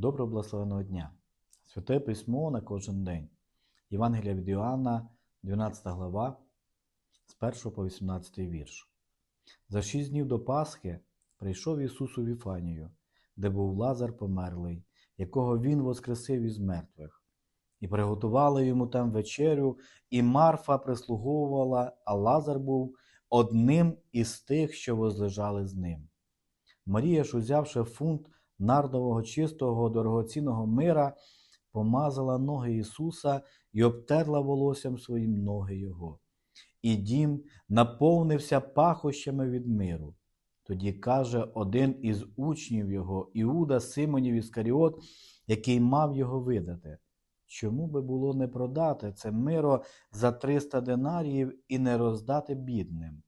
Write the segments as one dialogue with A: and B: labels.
A: Доброго благословеного дня! Святе письмо на кожен день. Євангелія від Іоанна, 12 глава, з 1 по 18 вірш. За шість днів до Пасхи прийшов Ісус у Віфанію, де був Лазар померлий, якого Він воскресив із мертвих. І приготували йому там вечерю, і Марфа прислуговувала, а Лазар був одним із тих, що возлежали з ним. Марія ж, узявши фунт нардового чистого дорогоцінного мира, помазала ноги Ісуса і обтерла волоссям своїм ноги Його. І дім наповнився пахощами від миру. Тоді каже один із учнів його, Іуда Симонів Іскаріот, який мав його видати. Чому би було не продати це миро за 300 динаріїв і не роздати бідним?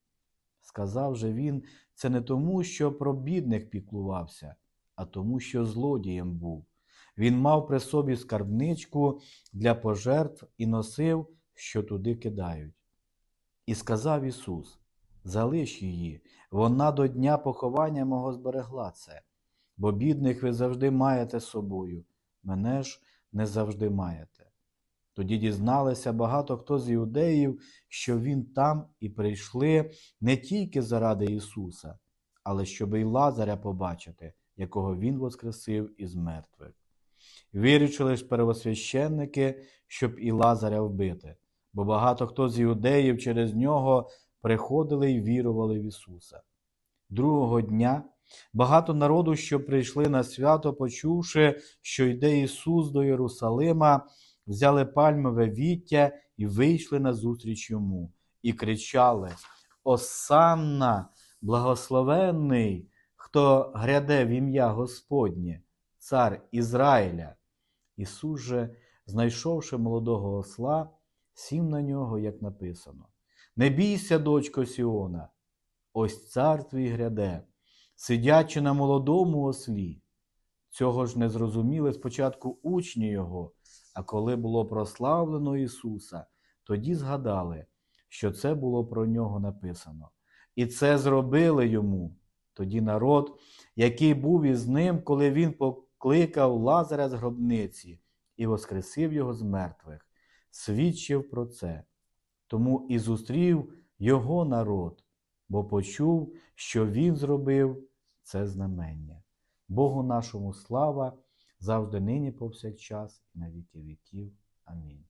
A: Сказав же він, це не тому, що про бідних піклувався, а тому, що злодієм був. Він мав при собі скарбничку для пожертв і носив, що туди кидають. І сказав Ісус: Залиш її, вона до дня поховання мого зберегла це, бо бідних ви завжди маєте з собою, мене ж не завжди маєте. Тоді дізналися багато хто з іудеїв, що він там і прийшли не тільки заради Ісуса, але щоб і Лазаря побачити, якого Він воскресив із мертвих. Вирішили ж первосвященники, щоб і Лазаря вбити, бо багато хто з іудеїв через нього приходили і вірували в Ісуса. Другого дня багато народу, що прийшли на свято, почувши, що йде Ісус до Єрусалима, взяли пальмове віття і вийшли назустріч йому, і кричали: Осанна, благословенний, хто гряде в ім'я Господнє, цар Ізраїля. Ісус же, знайшовши молодого осла, сів на нього, як написано: Не бійся, дочко Сіона, ось цар твій гряде, сидячи на молодому ослі. Цього ж не зрозуміли спочатку учні його, а коли було прославлено Ісуса, тоді згадали, що це було про нього написано. І це зробили йому. Тоді народ, який був із ним, коли він покликав Лазаря з гробниці і воскресив його з мертвих, свідчив про це. Тому і зустрів його народ, бо почув, що він зробив це знамення. Богу нашому слава завжди нині повсякчас і на віки віків. Амінь.